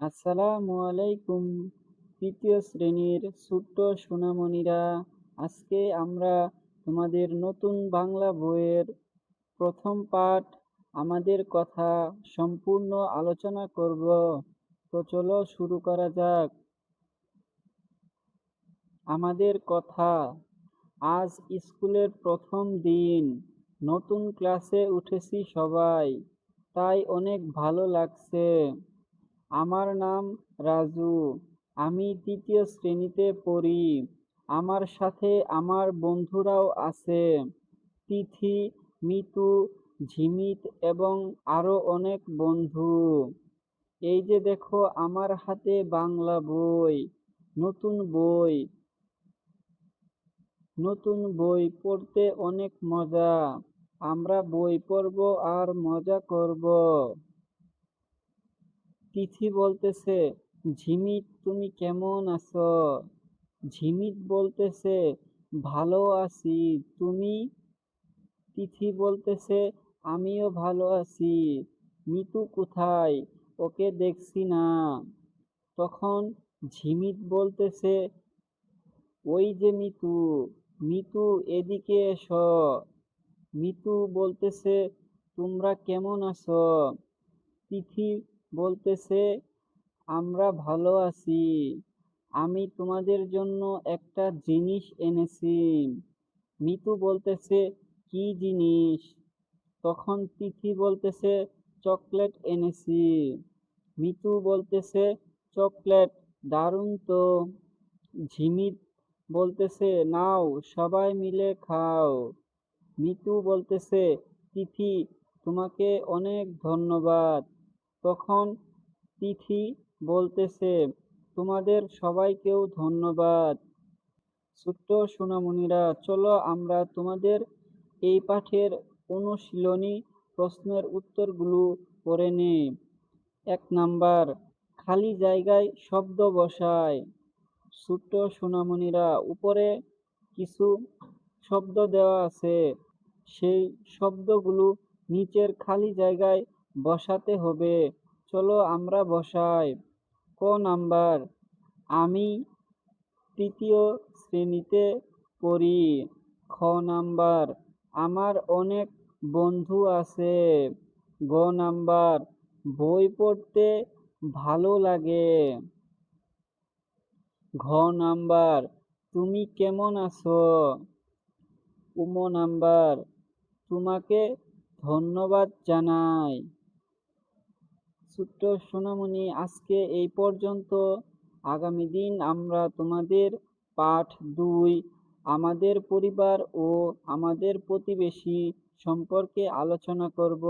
আসসালামু আলাইকুম, তৃতীয় শ্রেণির ছোট্ট সোনামণিরা। আজকে আমরা তোমাদের নতুন বাংলা বইয়ের প্রথম পাঠ, আমাদের কথা সম্পূর্ণ আলোচনা করব। তো চলো শুরু করা যাক। আমাদের কথা, আজ স্কুলের প্রথম দিন, নতুন ক্লাসে উঠেছি সবাই, তাই অনেক ভালো লাগছে। আমার নাম রাজু, আমি তৃতীয় শ্রেণীতে পড়ি। আমার সাথে আমার বন্ধুরাও আছে। তিথি, মিতু, ঝিমিত এবং আরও অনেক বন্ধু। এই যে দেখো, আমার হাতে বাংলা বই, নতুন বই নতুন বই পড়তে অনেক মজা। আমরা বই পড়ব আর মজা করব। তিথি বলতেছে, ঝিমিত তুমি কেমন আছো? ঝিমিত বলতেছে, ভালো আছি। তুমি? তিথি বলতেছে, আমিও ভালো আছি। মিতু কোথায়? ওকে দেখছি না। তখন ঝিমিত বলতেছে, ওই যে মিতু মিতু এদিকে এসো। মিতু বলতেছে, তোমরা কেমন আছো? তিথি বলতেছে, আমরা ভালো আছি। আমি তোমাদের জন্য একটা জিনিস এনেছি। মিতু বলতেছে, কি জিনিস? তখন তিথি বলতেছে, চকলেট এনেছি। মিতু বলতেছে, চকলেট, দারুণ তো। ঝিমিত বলতেছে, নাও, সবাই মিলে খাও। মিতু বলতেছে, তিথি, তোমাকে অনেক ধন্যবাদ। তখন তিথি বলতেছে, তোমাদের সবাইকেও ধন্যবাদ। ছোট্ট সোনামণিরা, চলো আমরা তোমাদের এই পাঠের অনুশীলনী প্রশ্নের উত্তরগুলো পড়ে নিই। এক নাম্বার, খালি জায়গায় শব্দ বসায়। ছোট্ট সোনামণিরা, উপরে কিছু শব্দ দেওয়া আছে। সেই শব্দগুলো নিচের খালি জায়গায় বসাতে হবে। চলো আমরা বসাই। ক নাম্বার? আমি তৃতীয় শ্রেণীতে পড়ি। খ নাম্বার? আমার অনেক বন্ধু আছে। গ নাম্বার? বই পড়তে ভালো লাগে। ঘ নাম্বার? তুমি কেমন আছো? উম নাম্বার? তোমাকে ধন্যবাদ জানাই। ছোট্ট সোনামণি, আজকে এই পর্যন্ত। আগামী দিন আমরা তোমাদের পাঠ দুই, আমাদের পরিবার ও আমাদের প্রতিবেশী সম্পর্কে আলোচনা করব।